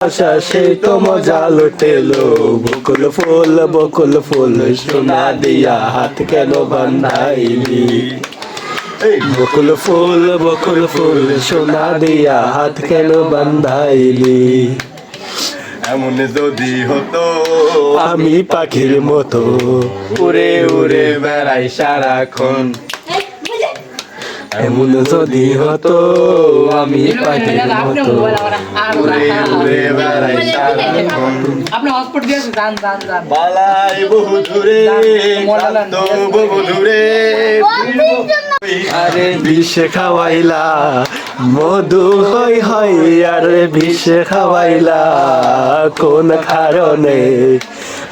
আশা সেই তো মজা লুটেলো বকুল ফুল বকুল ফুল সোনা দিয়া হাত কেন বান্ধাইলি? বকুল ফুল বকুল ফুল সোনা দিয়া হাত কেন বান্ধাইলি? এমন যদি হতো আমি পাখির মতো। উড়ে উড়ে বেড়াই সারাক্ষণ। এমন যদি হতো আমি পাখির মতো। উড়ে উড়ে বেড়াই সারাক্ষণ আপনি হসপিটাল দিয়েছে যান যান যান। পালাই বহু দূরে বহু দূরে। আরে বিষে খাওয়াইলা মধু হই হই আরে বিষে খাওয়াইলা কোন কারণে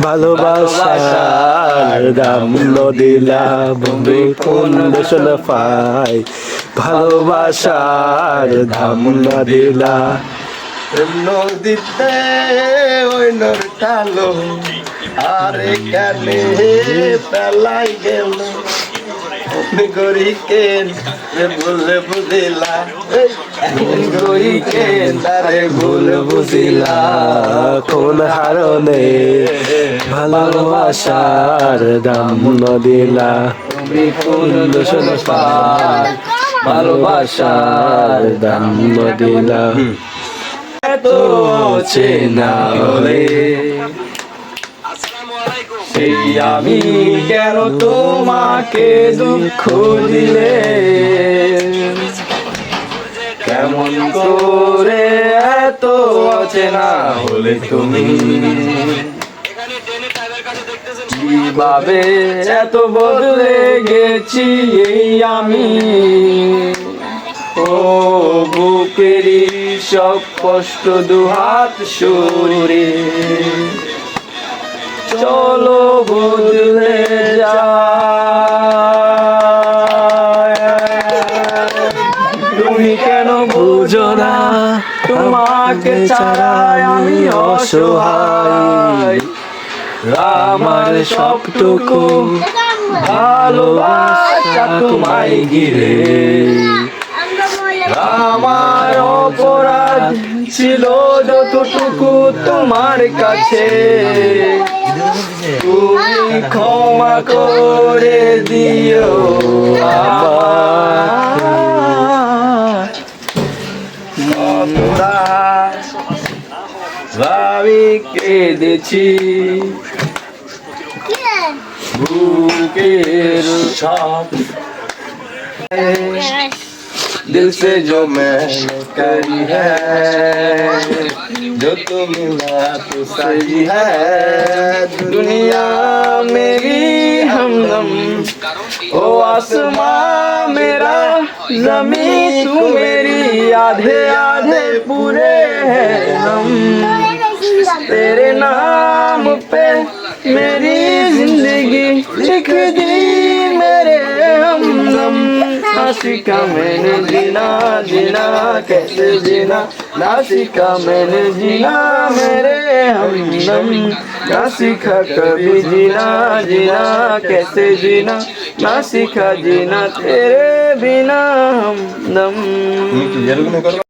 ভালোবাসার দাম দিলা বন্ধু কোন দেশন পাই। ভালোবাসার দাম দিলা নদীতে ওই আরে কেন পেলাই গেল? কেন বুঝিলা গরি তারে ভুল বুঝিলা কোন হারণে ভালোবাসার দাম নদিলা। কোন দেশন পাই ভালোবাসার দাম নদিলা। এত চেনা হলে সেই আমি কেন তোমাকে দুঃখ দিলে? কেমন করে এত অচেনা হলে তুমি? কীভাবে এত বদলে গেছি এই আমি? ও বুকেরই সব কষ্ট দুহাত সরে চলো বদলে যায়। তুমি কেন বুঝো না? তোমাকে ছাড়াই আমি অসহায়। আমার সবটুকু ভালোবাসা তোমায় ঘিরে। আমার অপরাধ ছিল যতটুকু তোমার কাছে। করে দিও ভাবি কেঁদেছি। বুকের সব। दिल से जो मैंने करी है जो तो मिला तो सही है दुनिया मेरी हमदम ओ आसमां मेरा जमी तू मेरी आधे आधे पूरे हैं हम तेरे नाम पे मेरी जिंदगी लिख दी नासिका मैंने जीना जीना, कैसे जीना? नासिका मैंने जीना, मेरे हमदम। नासिका कभी जीना जीना, कैसे जीना? नासिका जीना तेरे बिना हमदम।